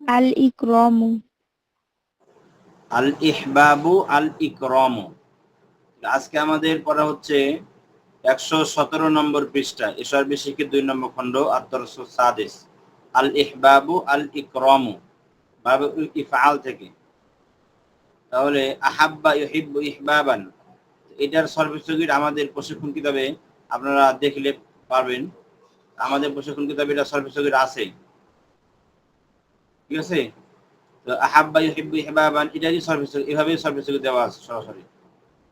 আল ইকরামু আল ইহবাবু আল ইকরম আজকে আমাদের পড়া হচ্ছে একশো সতেরো নম্বর পৃষ্ঠা। এসর বিশিকে দুই নম্বর খণ্ড আত্মরস সাদেশ আল ইহবাবু আল ইকরম বাবু ইফআল থেকে। তাহলে, আহাব্বা ইহিব্বু ইহবাবান। এটার সর্বস্থগির আমাদের প্রশিক্ষণ কিতাবে আপনারা দেখলে পারবেন। আমাদের প্রশিক্ষণ কিতাবে এটা সর্বস্থগির আছে। ঠিক আছে? তো আহাব্বা ইউহিব্বু ইহবাবান, এটারই সার্ভিস এভাবেই সার্ভিস দেওয়া আছে সরাসরি।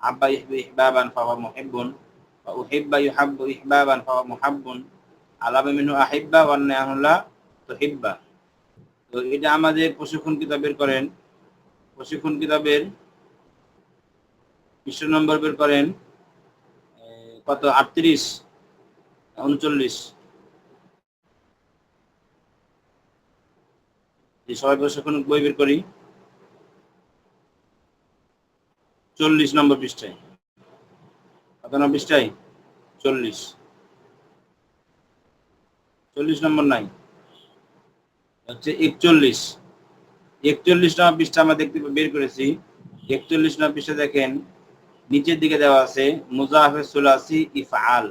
আব্বা ইউহিব্বু ইহবাবান ফাওয়া মুহিব্বুন, ওয়া উহিব্বা ইউহাব্বু ইহবাবান ফাওয়া মুহাব্বুন। মিনহু আহিব্বা ওয়া নাহুল্লাহ তুহিব্বা। তো এটা আমাদের প্রশিক্ষণ কিতাবের করেন। প্রশিক্ষণ কিতাবের পৃষ্ঠ নম্বর বের করেন কত? আটত্রিশ, উনচল্লিশ। এই সবাই প্রশিক্ষণ বই বের করি। চল্লিশ নম্বর পৃষ্ঠায়। কত পৃষ্ঠায় চল্লিশ। চল্লিশ নম্বর নাই। হচ্ছে একচল্লিশ। একচল্লিশ নম্বর পৃষ্ঠা আমরা দেখতে বের করেছি। একচল্লিশ নম্বর পৃষ্ঠা দেখেন, নিচের দিকে দেওয়া আছে মুজাফে সুলাসি ইফআল।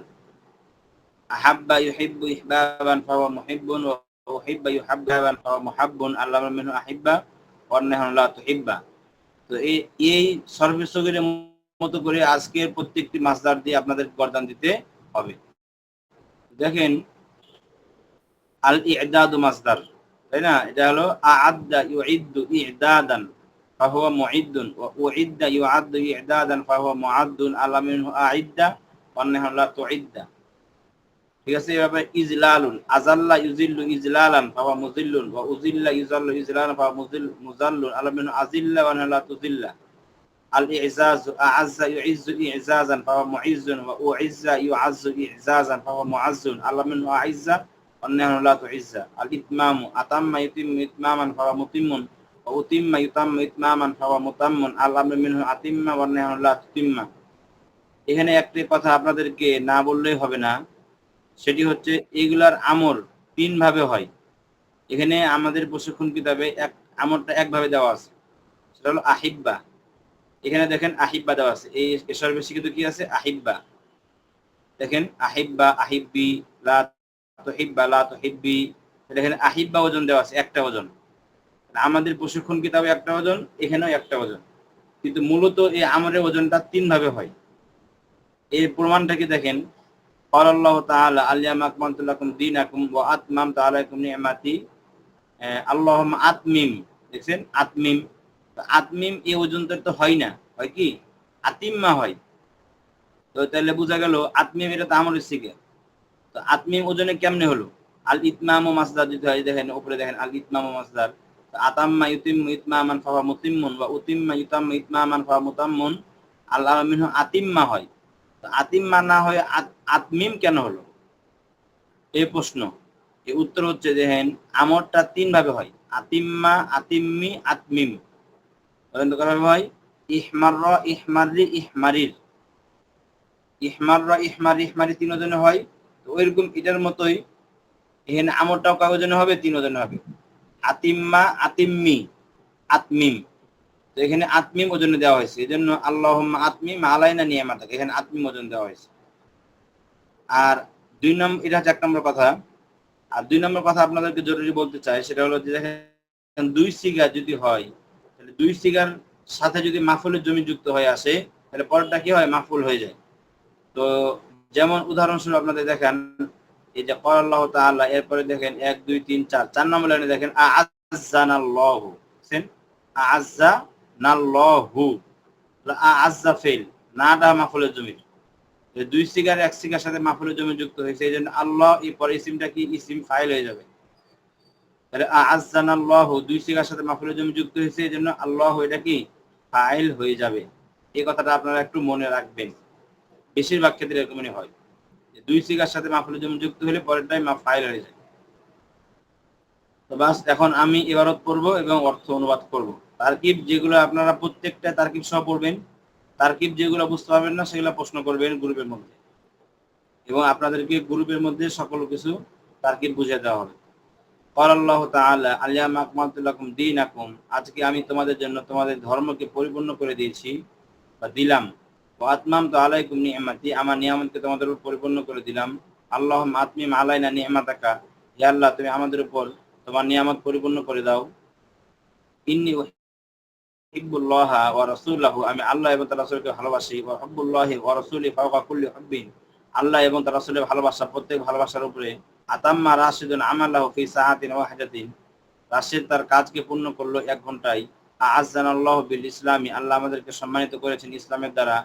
আহাব্বা ইউহিব্বু ইহবাবান ফাহুয়া মুহিব্বুন ওয়া উহিব্বা ইউহাব্বাবান ফাহুয়া মুহাব্বুন আল্লাহ মিনহু আহিব্বা ওয়া লা তুহিব্বা তো এই এই সর্বসগিরের মতো করে আজকের প্রত্যেকটি মাসদার দিয়ে আপনাদের গর্দান দিতে হবে। দেখেন আল ইদাদু মাসদার, তাই না? এটা হলো, আ'আদ্দা ইউইদ্দু ইদাদান, ফাহুয়া মুইদ্দুন, ওয়া উইদ্দা ইউআদ্দু ইদাদান, ফাহুয়া মুআদ্দুন, আল্লাহ মিনহু আ'ইদ্দা ওয়া নাহনু লা তুইদ্দা। ঠিক আছে, এভাবে ইজলালুন, আজাল্লা ইউজিল্লু ইজলালান ফাওয়া মুজিল্লুন, ওয়া উজিল্লা ইজাল্লু ইজলালান ফাওয়া মুজিল, মুজাল্লুন আলামিন আজিল্লা ওয়া লা তুজিল্লা। আল ইজাজ আযযা ইউইজ্জু ইজাজান ফাওয়া মুইজ্জুন ওয়া উইজ্জা ইউআযযু ইজাজান ফাওয়া মুআযযুন আলামিন আইজ্জা অন্যান্য লা তুইজ্জা। আল ইতমামু আতাম্মা ইতিম্মু ইতমামান ফাওয়া মুতিম্মুন ওয়া উতিম্মা ইতাম্মু ইতমামান ফাওয়া মুতাম্মুন আলামিন মিনহু আতিম্মা ওয়া লা তুতিম্মা। এখানে একটি কথা আপনাদেরকে না বললেই হবে না। সেটি হচ্ছে এগুলার আমর তিন ভাবে হয়। এখানে আমাদের প্রশিক্ষণ কিতাবে এক আমরটা একভাবে দেওয়া আছে। সেটা হলো আহিব্বা। এখানে দেখেন আহিব্বা দেওয়া আছে। এই এসর বেশি কিন্তু কি আছে? আহিব্বা। দেখেন আহিব্বা, আহিব্বি, লা তুহিব্বা, লা দেখেন আহিব্বা ওজন দেওয়া আছে, একটা ওজন। আমাদের প্রশিক্ষণ কিতাবে একটা ওজন, এখানেও একটা ওজন। কিন্তু মূলত এই আমরের ওজনটা তিন ভাবে হয় এই প্রমাণটাকে দেখেন? قال الله تعالى اليوم اكملت لكم دينكم واتممت عليكم نعمتي اللهم اتمم দেখছেন আতমিম তো আতমিম এই ওজনটা তো হয় না হয় কি আতিম্মা হয় তো তাহলে বোঝা গেল আতমিম এটা তো আমল শিখে তো আতমিম ওজনে কেমনে হলো আল ইতমাম ও মাসদার যদি হয় দেখেন উপরে দেখেন আল ইতমাম ও মাসদার তো আতাম্মা ইউতিম্মু ইতমামান ফাওয়া মুতিম্মুন বা উতিম্মা ইউতাম্মা ইতমামান ফাওয়া মুতাম্মুন আল্লাহ মিনহু আতিম্মা হয় তো আতিম্মা না হয় আত- আতমিম কেন হলো? এই প্রশ্ন। এই উত্তর হচ্ছে দেখেন, আমরটা তিন ভাবে হয়। আতিম্মা, আতিম্মি, আতমিম। বলেন তো করা ভাই ইহমার ইহমারি ইহমারির। ইহমার ইহমার, ইহমারি তিন ওজনে হয়। তো ওইরকম এটার মতোই, এখানে আমরটাও কাগজনে হবে তিন ওজনে হবে। আতিম্মা, আতিম্মি, আতমিম। এখানে আতমিম ওজনে দেওয়া হয়েছে এই জন্য আল্লাহ আতমিম আলাইনা নিয়ে থাকে এখানে আতমিম ওজন দেওয়া হয়েছে। আর দুই নম্বর এটা হচ্ছে এক নম্বর কথা। আর দুই নম্বর কথা আপনাদেরকে জরুরি বলতে চাই, সেটা হলো যে দেখেন, দুই সিগা যদি হয়, তাহলে দুই সিগার সাথে যদি মাফুলের জমি যুক্ত হয়ে আসে, তাহলে পরেরটা কি হয়? মাফুল হয়ে যায়। তো যেমন উদাহরণস্বরূপ আপনাদের দেখেন, এই যে আল্লাহ তাআলা, এরপরে দেখেন এক, দুই, তিন, চার চার নম্বর লাইনে দেখেন আযানাল্লাহু দেখছেন আযা নাল্লাহু আযা ফেল নাটা মাফুলের জমির দুই সিগার, এক সিগার সাথে মাফুলের জমি যুক্ত হয়েছে এই জন্য আল্লাহ এই পরে ইসিমটা কি? ইসিম ফাইল হয়ে যাবে। তাহলে আজানাল্লাহ দুই সিগার সাথে মাফুলের জমি যুক্ত হয়েছে এই জন্য আল্লাহ এটা কি? ফাইল হয়ে যাবে। এই কথাটা আপনারা একটু মনে রাখবেন। বেশিরভাগ ক্ষেত্রে এরকমই হয়। দুই সিগার সাথে মাফুলের জমি যুক্ত হলে পরেরটাই মা ফাইল হয়ে যায় তো বাস, এখন আমি এবারত পড়ব এবং অর্থ অনুবাদ করব। তারকিব যেগুলো আপনারা প্রত্যেকটা তারকিব সহ পড়বেন, তারকিব যেগুলো বুঝতে পারবেন না, সেগুলো প্রশ্ন করবেন গ্রুপের মধ্যে। এবং আপনাদেরকে গ্রুপের মধ্যে সকল কিছু তারকিব বুঝিয়ে দেওয়া হবে। করাল্লাহ তাআলা আলিয়া আকমাতুল্লাকুম দিন আকুম আজকে আমি তোমাদের জন্য তোমাদের ধর্মকে পরিপূর্ণ করে দিয়েছি বা দিলাম। ও আত্মাম তো আলাইকুম নিহমাতি আমার নিয়ামতকে তোমাদের উপর পরিপূর্ণ করে দিলাম। আল্লাহ আত্মিম আলাইনা নিয়ামাতাকা হে আল্লাহ, তুমি আমাদের উপর তোমার নিয়ামত পরিপূর্ণ করে দাও। ইন্নি ওয়া রাসূলুহু আমি আল্লাহ এবং তার রাসূলকে ভালোবাসি, ওয়া হুব্বুল্লাহি ওয়া রাসূলি ফাওকা কুল্লি আল্লাহ এবং তার রাসূলের ভালোবাসা, প্রত্যেক ভালোবাসার উপরে, আতাম্মা রাশিদুন আমাল্লাহু ফি সাআতিন ওয়াহিদাতিন, রাশিদ তার কাজকে পূর্ণ করল এক ঘন্টায় বিল ইসলামি, আল্লাহ আমাদেরকে সম্মানিত করেছেন ইসলামের দ্বারা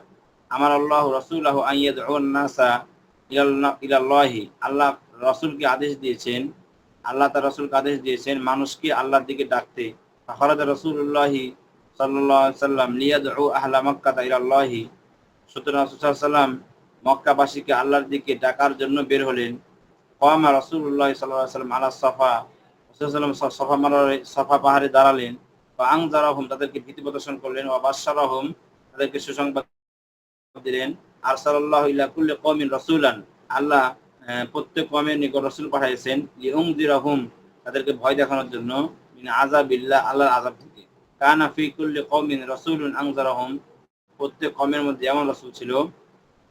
আমার আল্লাহ রাসূলুহু আইয়াদউন নাসা ইলাল্লাহি, আল্লাহ রাসূলকে আদেশ দিয়েছেন, আল্লাহ তার রাসূলকে আদেশ দিয়েছেন, মানুষকে আল্লাহর দিকে ডাকতে। সাল্লাল্লাহু আলাইহি সাল্লাম আহলা মক্কা সুতরাং মক্কাবাসীকে আল্লাহর দিকে ডাকার জন্য বের হলেন। কমা সাল্লাল্লাহু সাল্লাম আলা সাফা। সাফা পাহাড়ে দাঁড়ালেন। বা তাদেরকে ভীতি প্রদর্শন করলেন। বাশশারাহুম, তাদেরকে সুসংবাদ দিলেন। আর কুল্লি কওমিন রাসূলান, আল্লাহ প্রত্যেক কওমের নিকট রাসূল লিউনজিরাহুম তাদেরকে ভয় দেখানোর জন্য। আযাবিল্লাহ, আল্লাহর থেকে কানা ফি কুল্লি রাসূলুন আনজারাহুম। প্রত্যেক কওমের মধ্যে এমন রাসূল ছিল,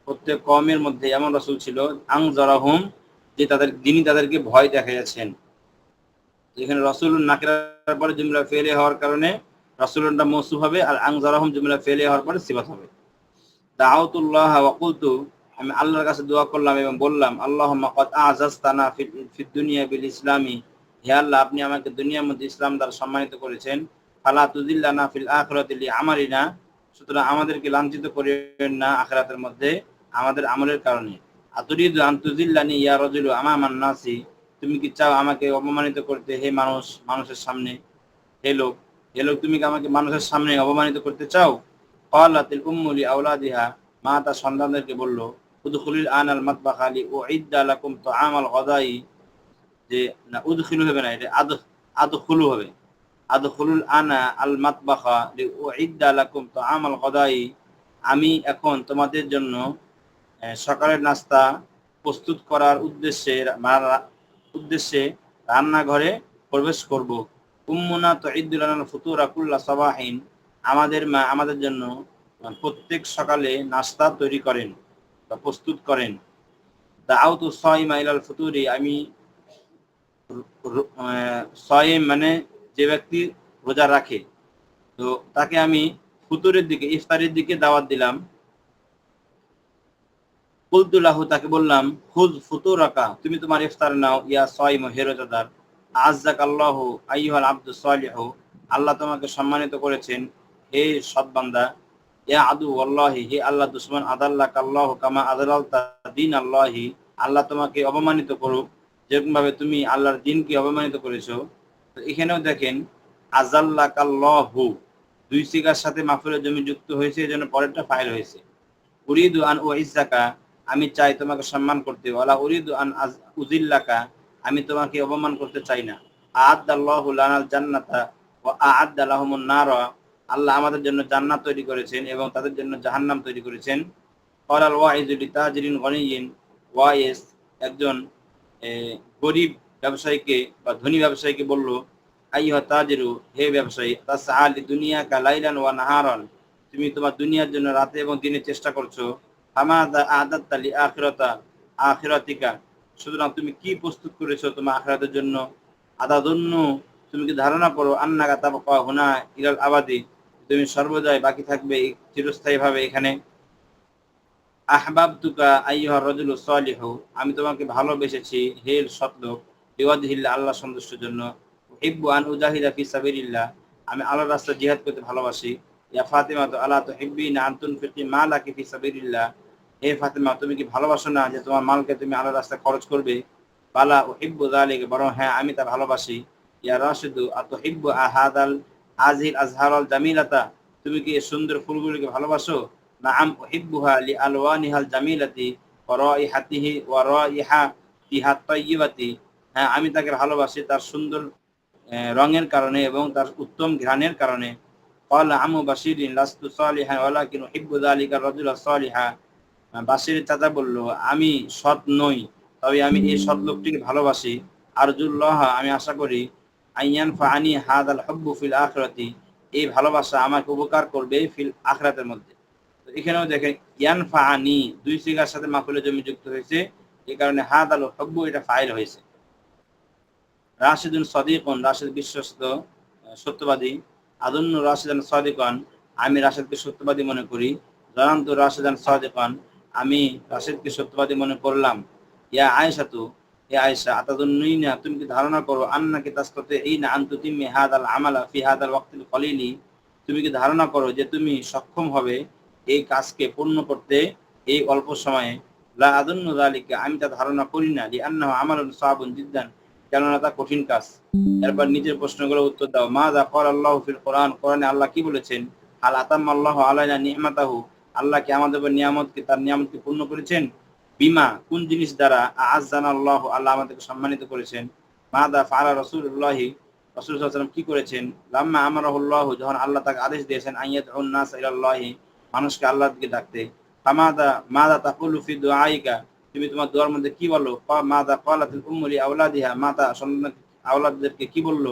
প্রত্যেক কওমের মধ্যে এমন রাসূল ছিল, আনজারাহুম, যে তাদের, যিনি তাদেরকে ভয় দেখাইয়াছেন। তো এখানে রাসূলুন নাকিরার পরে জুমলা ফেলে হওয়ার কারণে রাসূলুনটা মৌসুফ হবে আর আনজারাহুম জুমলা ফেলে হওয়ার পরে সিফাত হবে। দাউতুল্লাহ ওয়া কুলতু, আমি আল্লাহর কাছে দোয়া করলাম এবং বললাম, আল্লাহুম্মা ক্বাদ আযাজতানা ফিদ, দুনিয়া বিল ইসলামি। হে আল্লাহ, আপনি আমাকে দুনিয়ার মধ্যে ইসলাম দ্বারা সম্মানিত করেছেন। ফালা তুজিল্লানা ফিল সুতরাং আমাদেরকে লাঞ্ছিত করিবেন না আখিরাতের মধ্যে আমাদের আমলের কারণে। আন ইয়া নাসি। তুমি কি চাও আমাকে অপমানিত করতে? হে মানুষ, মানুষের সামনে। হে লোক হে লোক, তুমি কি আমাকে মানুষের সামনে অপমানিত করতে চাও? ক্বালাতিল উম্মু লি আওলাদিহা মা তার সন্তানদেরকে বলল, উদখুলিল আনাল মাতবাখা লি উইদ্দা লাকুম তুআমাল গাদাই যে না, উদখিলু হবে না, এটা আদ আদখুলু হবে। আদখুলুল আনা আল মাতবাখা লি উইদ্দা লাকুম তুআমাল গাদাই। আমি এখন তোমাদের জন্য সকালের নাস্তা প্রস্তুত করার উদ্দেশ্যে উদ্দেশ্যে রান্নাঘরে প্রবেশ করব। উম্মুনা লানা ফুতুরা কুল্লা সাবাহিন। আমাদের মা, আমাদের জন্য প্রত্যেক সকালে নাস্তা তৈরি করেন বা প্রস্তুত করেন। দাউতু সাইমা ইলাল ফুতুরি। আমি সাইম মানে যে ব্যক্তি রোজা রাখে, তো তাকে আমি ফুতুরের দিকে, ইফতারের দিকে দাওয়াত দিলাম। কুলতুলাহু তাকে বললাম, খুদ ফুতুর রাকা তুমি তোমার ইফতার নাও, ইয়া সাইম, হে রোজাদার। আজ্জাক আল্লাহ আইহাল আব্দু সালিহ, আল্লাহ তোমাকে সম্মানিত করেছেন। হে সৎবান্দা ইয়া আদু আল্লাহি হে আল্লাহ দুশ্মন আদাল্লাহ আল্লাহ কামা আদাল দিন আল্লাহি আল্লাহ তোমাকে অপমানিত করুক। যেরকম ভাবে তুমি আল্লাহর দিনকে অপমানিত করেছ এখানেও দেখেন আজাল্লাহ দুই সিগার সাথে মাফুলের জমি যুক্ত হয়েছে, এই জন্য পরেরটা ফাইল হয়েছে। উরিদু আন ও ইজাকা আমি চাই তোমাকে সম্মান করতে, ওয়ালা উরিদু আন উজিল্লাকা আমি তোমাকে অপমান করতে চাই না। আদ আল্লাহ লানাল জান্নাতা ও আদ আল্লাহমুন নারা, আল্লাহ আমাদের জন্য জান্নাত তৈরি করেছেন এবং তাদের জন্য জাহান্নাম তৈরি করেছেন। কলাল ওয়াইজুল একজন গরিব ব্যবসায়ীকে বা ধনী ব্যবসায়ীকে বলল আইহা তাজরু, হে ব্যবসায়ী, তাসআলি দুনিয়া কা লাইলান ওয়া নাহারান। তুমি তোমার দুনিয়ার জন্য রাতে এবং দিনে চেষ্টা করছ। হামাদা আদাত্তা লি আখিরাতা আখিরাতিকা। সুতরাং তুমি কি প্রস্তুত করেছ তোমার আখিরাতের জন্য? আদাদন্য তুমি কি ধারণা করো, আন্নাকা তাবাকা হুনা ইলাল আবাদি? তুমি সর্বদাই বাকি থাকবে চিরস্থায়ী ভাবে এখানে। আহবাবতুকা আইয়ুহা রাজুলু সালিহু, আমি তোমাকে ভালোবেসেছি হে সৎলোক। লিওয়াজহিল্লাহ আল্লাহ সন্তুষ্টের জন্য। হিব্বু আন উজাহিদা ফি সাবিলিল্লাহ। আমি আল্লাহর রাস্তায় জিহাদ করতে ভালোবাসি। ইয়া ফাতেমা তো আল্লাহ তো হিব্বি না আন্তুন ফিকি মা লাকি ফি সাবিলিল্লাহ। হে ফাতেমা, তুমি কি ভালোবাসো না যে তোমার মালকে তুমি আল্লাহর রাস্তায় খরচ করবে? বালা ও হিব্বু জালিক বরং হ্যাঁ আমি তা ভালোবাসি। ইয়া রাশিদু আত হিব্বু আহাদাল আজিল আজহারাল জামিলাতা। তুমি কি এই সুন্দর ফুলগুলিকে ভালোবাসো? না নাআম উহিব্বুহা লি আলওয়ানিহাল জামিলাতি ওয়া রাইহাতিহি ওয়া রাইহাতিহা তাইয়িবাতি। হ্যাঁ আমি তাকে ভালোবাসি তার সুন্দর আহ, রঙের কারণে এবং তার উত্তম ঘ্রাণের কারণে قال عمو بشير لست صالحا ولكن احب ذلك الرجل الصالحا বাসির চাচা বলল আমি সৎ নই তবে আমি এই সৎ লোকটিকে ভালোবাসি আরজুল্লাহ আমি আশা করি আইয়ান ফানি হাদ আল হব্বু ফিল আখরাতি এই ভালোবাসা আমাকে উপকার করবে ফিল আখরাতের মধ্যে তো এখানেও দেখেন ইয়ান ফানি দুই সিগার সাথে মাকুলে জমি যুক্ত হয়েছে এই কারণে হাদ আল হব্বু এটা ফাইল হয়েছে রাশিদুল সদিকন, রাশিদ বিশ্বস্ত সত্যবাদী। আদুন্ন রাশিদান সদিকন, আমি রাশিদকে সত্যবাদী মনে করি। জানান্ত রাশিদান সদিকন, আমি রাশিদকে সত্যবাদী মনে করলাম। ইয়া আয়েশা তু হে আয়েশা আতাদুন্নুই না তুমি কি ধারণা করো? আন্নাকে তাস্তাতে এই না আন্তু তিম্মি হাদাল আমালা ফি হাদাল ওয়াক্তিল কলিলি। তুমি কি ধারণা করো যে তুমি সক্ষম হবে এই কাজকে পূর্ণ করতে এই অল্প সময়ে? লা আদুন্নু যালিকা, আমি তা ধারণা করি না। লি আন্নাহু আমালুন সাবুন জিদ্দান কেননা তা কঠিন কাজ। এরপর নিজের প্রশ্নগুলো উত্তর দাও। মা দা কর আল্লাহ ফিল কোরআন। কোরআনে আল্লাহ কি বলেছেন? হাল আতাম আল্লাহ আলাইনা নিয়ামাতাহু। আল্লাহ কি আমাদের উপর নিয়ামতকে তার নিয়ামতকে পূর্ণ করেছেন? বিমা, কোন জিনিস দ্বারা আজান আল্লাহ? আল্লাহ আমাদেরকে সম্মানিত করেছেন। মা দা ফালা রসুল্লাহ রসুল সাল্লাম কি করেছেন? লাম্মা আমারহুল্লাহ যখন আল্লাহ তাকে আদেশ দিয়েছেন আইয়াত উন্নাস ইলাল্লাহি, মানুষকে আল্লাহর দিকে ডাকতে। ফামাদা মাদা তাকুলু ফি দুআইকা? তুমি তোমার দোয়ার মধ্যে কি বলো? মাদা কালাতুল উম্মুলি আওলাদিহা মাতা সন্তান আওলাদদেরকে কি বলল?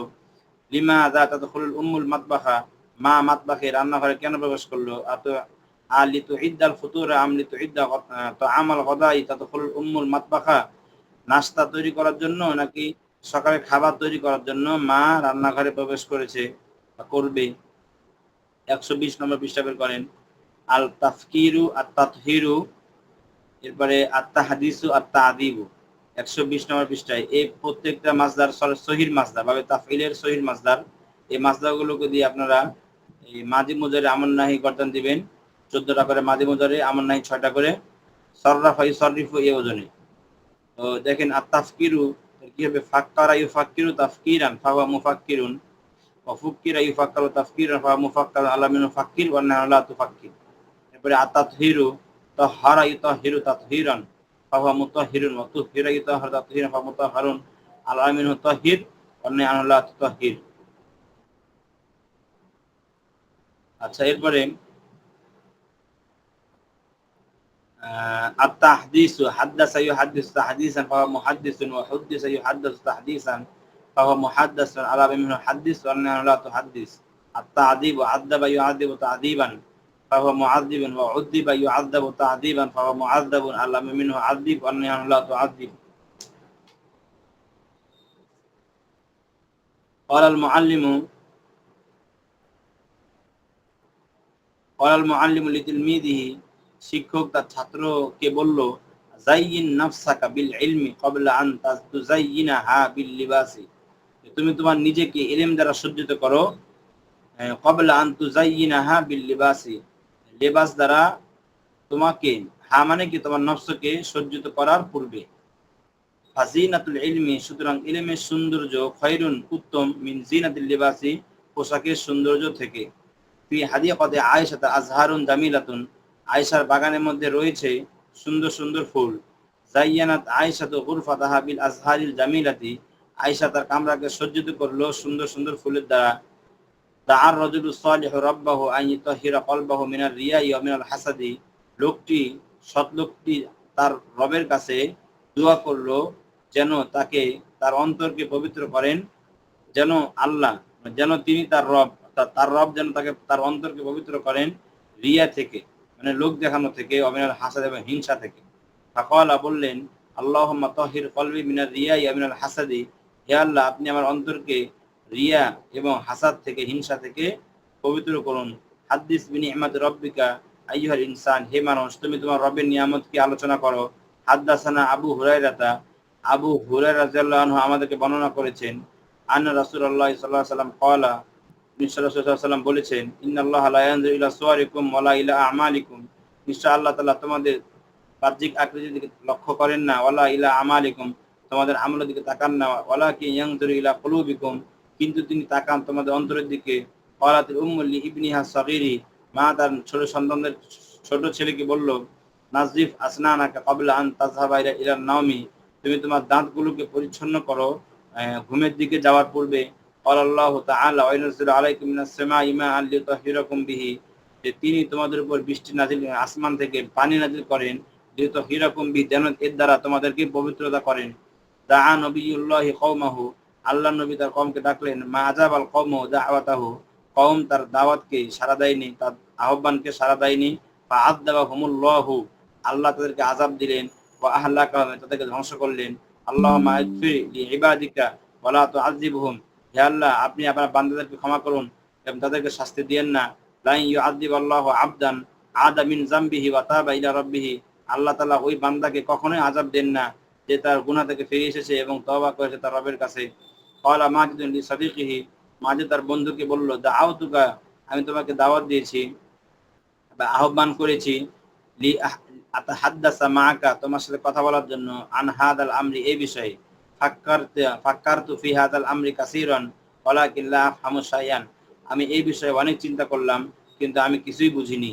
লিমা দা তাদখুলুল উম্মুল মাতবাখা মা মাতবাখে রান্নাঘরে কেন প্রবেশ করল? আত আলি তু ইদ্দাল আমলি তু ইদ্দা তো উম্মুল নাস্তা তৈরি করার জন্য নাকি সকালে খাবার তৈরি করার জন্য মা রান্নাঘরে প্রবেশ করেছে বা করবে? একশো বিশ নম্বর পৃষ্ঠা বের করেন। আল তাফকিরু আর তাতহিরু এরপরে আত্মা হাদিসু আত্মা আদিবু একশো বিশ নম্বর পৃষ্ঠায়। এই প্রত্যেকটা মাসদার সহির মাসদার ভাবে তাফিলের সহির মাসদার, এই মাসদারগুলোকে দিয়ে আপনারা এই মাদি মুজারে আমন নাহি গর্দান দিবেন। চোদ্দটা করে মাদি মুজারে আমন নাহি, ছয়টা করে সর্রাফাই সরিফু এ ওজনে। তো দেখেন আর তাফকিরু কি হবে? ফাক্কারা ইউ ফাক্কিরু তাফকিরান ফাওয়া মুফাক্কিরুন। ওফুক্কিরা ইউ ফাক্কারু তাফকিরান ফাওয়া মুফাক্কার আলামিনু ফাক্কির, ওয়া নাহলা তুফাক্কির। এরপরে আতাতহিরু তাহারা ইউতাহিরু তাতহিরান ফাহুয়া মুতাহিরুন ওয়া তুহিরা ইউতাহিরু তাতহিরান ফাহুয়া মুতাহারুন আলামিন তাহির অন্য আল্লাহ তুতাহির আচ্ছা এরপরে التحديث حدث يحدث تحديثا فهو محدث وحدث يحدث تحديثا فهو محدث على منه حدث وأنه لا تحدث التعذيب عذب يعذب تعذيبا فهو معذب وعذب يعذب تعذيبا فهو معذب علم منه عذب وأنه لا تعذب قال المعلم قال المعلم لتلميذه শিক্ষক তার ছাত্রকে বলল জাইয়িন নাফসাকা বিল ইলমি ক্বাবলা আন তুজাইয়িনাহা বিল লিবাসি তুমি তোমার নিজেকে ইলম দ্বারা সজ্জিত করো ক্বাবলা আন তুজাইয়িনাহা বিল লিবাসি লেবাস দ্বারা তোমাকে, হা মানে কি তোমার নফসকে সজ্জিত করার পূর্বে। ফাজিনাতুল ইলমি, সুতরাং ইলমের সৌন্দর্য উত্তম মিন জিনাতুল পোশাকের সৌন্দর্য থেকে। আয়েশাতা আজহারুন জামিলাতুন, আয়েশার বাগানের মধ্যে রয়েছে সুন্দর সুন্দর ফুল। জাইয়ানাত আয়েশা তো গুরফাতাহা বিল আজহারিল জামিলাতি, আয়েশা তার কামরাকে সজ্জিত করল সুন্দর সুন্দর ফুলের দ্বারা। দাআর রাজুলু সালিহু রাব্বাহু আন ইতাহিরা কলবাহু মিনার রিয়াই মিনাল হাসাদি। লোকটি সৎ লোকটি তার রবের কাছে দোয়া করল যেন তাকে তার অন্তরকে পবিত্র করেন, যেন আল্লাহ, যেন তিনি তার রব তার রব যেন তাকে তার অন্তরকে পবিত্র করেন রিয়া থেকে মানে লোক দেখানো থেকে অমিনাল হাসাদ এবং হিংসা থেকে। ফাকওয়ালা বললেন আল্লাহ তহির কলবি মিনার রিয়া ইয়ামিনাল হাসাদি। হে আল্লাহ, আপনি আমার অন্তরকে রিয়া এবং হাসাদ থেকে, হিংসা থেকে পবিত্র করুন। হাদ্দিস বিনি ইমাদ রব্বিকা আইহার ইনসান, হে মানুষ, তুমি তোমার রবের নিয়ামত কি আলোচনা করো। হাদ্দাসানা আবু হুরাইরাতা আবু হুরাই রাজিয়াল্লাহ আমাদেরকে বর্ণনা করেছেন, আন্না রাসূলুল্লাহ সাল্লাল্লাহু আলাইহি সাল্লাম ক্বালা সাল্লাম বলেছেন, ইন্নাল্লাহ ইলা সুওয়ারিকুম ওয়ালা ইলা আমালিকুম। নিশ্চয় আল্লাহ তাআলা তোমাদের বাহ্যিক আকৃতির দিকে লক্ষ্য করেন না ওয়ালা ইলা আমালিকুম। তোমাদের আমলের দিকে তাকান না ওয়ালা কি ইয়ানজুরু ইলা কুলুবিকুম। কিন্তু তিনি তাকান তোমাদের অন্তরের দিকে। হরাত উম্মলি ইবনিহা সাকিরি মা তার ছোট সন্তানদের ছোট ছেলেকে বলল, নাজিফ আসনানাকা কবলা আন তাজহাবাইরা ইরান নাওমি, তুমি তোমার দাঁতগুলোকে পরিচ্ছন্ন করো ঘুমের দিকে যাওয়ার পূর্বে। আল্লাহ তাআলা ওয়াইনাসিল আলাইকুম মিনাস সামাই ইমা আল্লি তাহিরাকুম বিহি। যে তিনি তোমাদের উপর বৃষ্টি নাজিল, আসমান থেকে পানি নাজিল করেন যে তাহিরাকুম বি যেন এর দ্বারা তোমাদেরকে পবিত্রতা করেন। দা নবিউল্লাহি কওমাহু আল্লাহ নবী তার কওমকে ডাকলেন, মা আজাবাল কওমু দাওয়াতাহু কওম তার দাওয়াতকে সাড়া দেয়নি, তার আহ্বানকে সাড়া দেয়নি। ফা আযাবাহুমুল্লাহু, আল্লাহ তাদেরকে আযাব দিলেন, ওয়া আহলাকাহুম তাদেরকে ধ্বংস করলেন। আল্লাহুম্মা ইগফির লিইবাদিকা ওয়ালা তুআযিবহুম হে আল্লাহ, আপনি আপনার বান্দাদেরকে ক্ষমা করুন এবং তাদেরকে শাস্তি দিয়েন না। লা ইউআযিব আল্লাহু আবদান আদা মিন জামবিহি ওয়া তাবা ইলা রাব্বিহি আল্লাহ তালা ওই বান্দাকে কখনোই আজাব দেন না যে তার গুনাহ থেকে ফিরে এসেছে এবং তওবা করেছে তার রবের কাছে। ক্বালা মাজিদুন লি সাদিকিহি মাজিদ তার বন্ধুকে বলল দাআউতুকা আমি তোমাকে দাওয়াত দিয়েছি বা আহ্বান করেছি লি আতাহাদ্দাসা মাআকা, তোমার সাথে কথা বলার জন্য। আন হাদাল আমরি, এই বিষয়ে। ফাক্কারতু ফি হাদাল আমরি কাসীরান, ওয়ালাকিন লা আফহামু শাইআন। আমি এই বিষয়ে অনেক চিন্তা করলাম, কিন্তু আমি কিছুই বুঝিনি।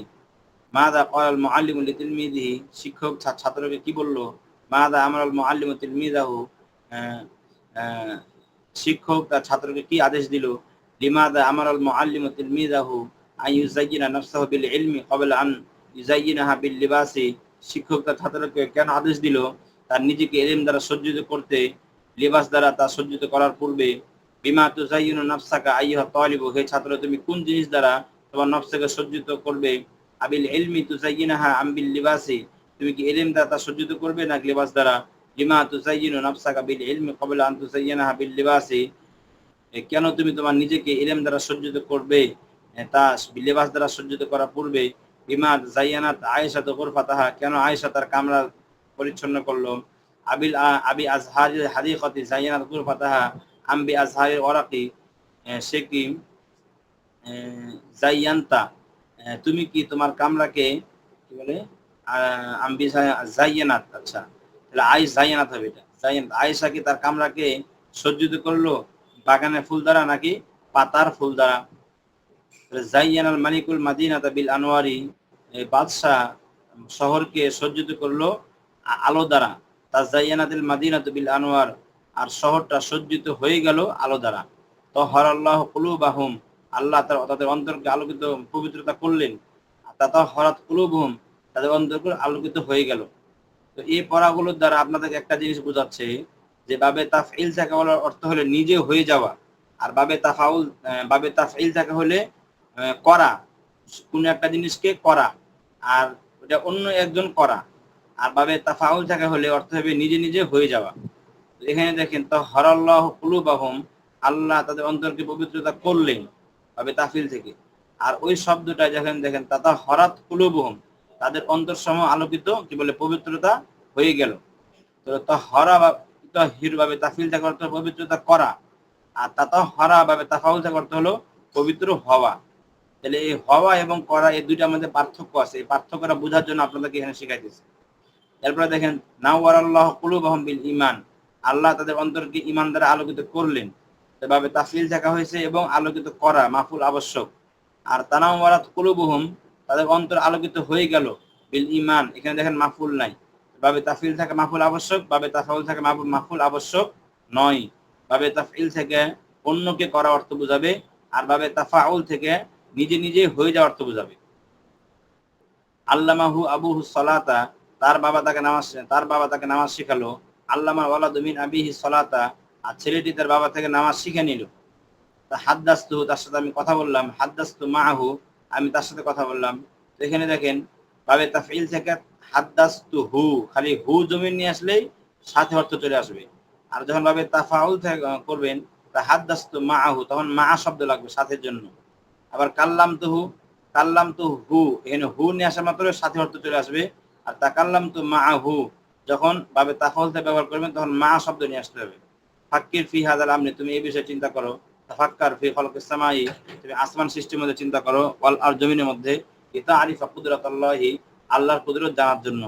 মাদা কয়াল মুআল্লিমু লিতিলমিদিহি শিক্ষক ছাত্রকে কি বলল? মাদা আমরাল মুআল্লিমু তিলমিদাহু শিক্ষক তার ছাত্রকে কি আদেশ দিল? লিমাদা আমারাল মুআল্লিমু তিলমিদাহু আন নাফসাহু বিল ইলমি ক্বাবলা আন বিল লিবাসি। শিক্ষক তার ছাত্রকে কেন আদেশ দিল? তার নিজেকে দ্বারা সজ্জিত করতে, লিবাস দ্বারা তা সজ্জিত করার পূর্বে, বিমা তুজাইয়িনু নাফসাকা তালিবু হে ছাত্র, তুমি কোন জিনিস দ্বারা তোমার নফসকে সজ্জিত করবে? আবিল ইলমি তুজাইয়িনাহা আম বিল লিবাসি। তুমি কি ইলম দ্বারা তা সজ্জিত করবে না লিবাস দ্বারা? লিমা তুজাইয়িনু নাফসাকা বিল ইলমি ক্বাবলা আন লিবাসি। কেন তুমি তোমার নিজেকে ইলম দ্বারা সজ্জিত করবে? তা লিবাস দ্বারা সজ্জিত করার পূর্বে বিমা জাইয়ানাত আয়েশা তো গোরফাতাহা কেন আয়েশা তার কামরা পরিচ্ছন্ন করল? আবিল আবি আজহার হাদিকতি জাইয়ানাত গোরফাতাহা আম্বি আজহারের ওরাকি। সে কি? জাইয়ান্তা। তুমি কি তোমার কামরাকে কি বলে? আম্বি জাইয়ানাত আচ্ছা। তাহলে আই জাইয়ানাত হবে এটা। জাইয়ানাত আয়েশা কি তার কামরাকে সজ্জিত করল? বাগানের ফুল দ্বারা নাকি পাতার ফুল দ্বারা জাইয়ানাল মালিকুল মাদিনাতা বিল আনোয়ারি বাদশাহ শহরকে সজ্জিত করল আলো দ্বারা। তা জাইয়ানাতিল মাদিনাত বিল আনোয়ার, আর শহরটা সজ্জিত হয়ে গেল আলো দ্বারা। তো হরাল্লাহ কুলুবাহুম, আল্লাহ তার তাদের অন্তরকে আলোকিত পবিত্রতা করলেন। তা তো হরাত কুলু কুলুবহুম, তাদের অন্তরকে আলোকিত হয়ে গেল। তো এই পড়াগুলোর দ্বারা আপনাদের একটা জিনিস বোঝাচ্ছে যে বাবে তাফইল থাকা বলার অর্থ হলে নিজে হয়ে যাওয়া আর বাবে তাফাউল বাবে তাফইল থাকা হলে করা, কোন একটা জিনিসকে করা আর ওটা অন্য একজন করা আর বাবে তাফাউল থাকা হলে অর্থ হবে নিজে নিজে হয়ে যাওয়া। এখানে দেখেন, তো হরাল্লাহ কুলুবাহম, আল্লাহ তাদের অন্তরকে পবিত্রতা করলেন বাবে তাফিল থেকে। আর ওই শব্দটা যখন দেখেন, তাতা হরাত কুলুবহম, তাদের অন্তর সম আলোকিত, কি বলে, পবিত্রতা হয়ে গেল। তো তহরা বা হির ভাবে তাফিল থাকা অর্থ পবিত্রতা করা। আর তাতা হরা ভাবে তাফাউল থাকা অর্থ হলো পবিত্র হওয়া। তাহলে এই হওয়া এবং করা এই দুইটার মধ্যে পার্থক্য আছে। এই পার্থক্যটা বোঝার জন্য আপনাদেরকে এখানে শিখাইতেছে। এরপরে দেখেন নাওয়ার আল্লাহ কুলুবাহম বিল ইমান আল্লাহ তাদের অন্তরকে ইমান দ্বারা আলোকিত করলেন। এভাবে তাফিল থাকা হয়েছে এবং আলোকিত করা মাফুল আবশ্যক। আর তানাওয়ারাত কুলুবহুম তাদের অন্তর আলোকিত হয়ে গেল বিল ইমান এখানে দেখেন মাফুল নাই। বাবে তাফিল থাকে মাফুল আবশ্যক, বাবে তাফাউল থাকে মাফুল আবশ্যক নয়। বাবে তাফিল থেকে অন্যকে করা অর্থ বোঝাবে আর বাবে তাফাউল থেকে নিজে নিজে হয়ে যাওয়া অর্থ বোঝাবে। আল্লামাহু আবুহু সলাতা, তার বাবা তাকে নামাজ তার বাবা তাকে নামাজ শিখালো। আল্লামা ওয়ালাদু মিন আবিহি সলাতা, আর ছেলেটি তার বাবা থেকে নামাজ শিখে নিল। তা হাদ্দাস্তু, তার সাথে আমি কথা বললাম। হাদ্দাস্তু মাহু, আমি তার সাথে কথা বললাম। এখানে দেখেন, বাবে তাফিল থেকে হাদ্দাস্তু হু খালি হু জমিন নিয়ে আসলেই সাথে অর্থ চলে আসবে। আর যখন ভাবে তাফাউল করবেন, তা হাদ্দাস্তু মাহু তখন মা শব্দ লাগবে সাথের জন্য। আবার কাল্লাম তো হু কাল্লাম তো হু এখানে হু নিয়ে আসা মাত্র সাথে অর্থ চলে আসবে। আর তা কাল্লাম তো মা আহু যখন ভাবে তাফাউল থেকে ব্যবহার করবেন, তখন মা শব্দ নিয়ে আসতে হবে। ফাক্কির ফি হাদাল আমনি তুমি এই বিষয়ে চিন্তা করো। তাফাক্কার ফি খলকিস সামাই, তুমি আসমান সৃষ্টির মধ্যে চিন্তা করো আর জমিনের মধ্যে। ইতা আরিফা কুদরাতাল্লাহি আল্লাহর কুদরত জানার জন্য।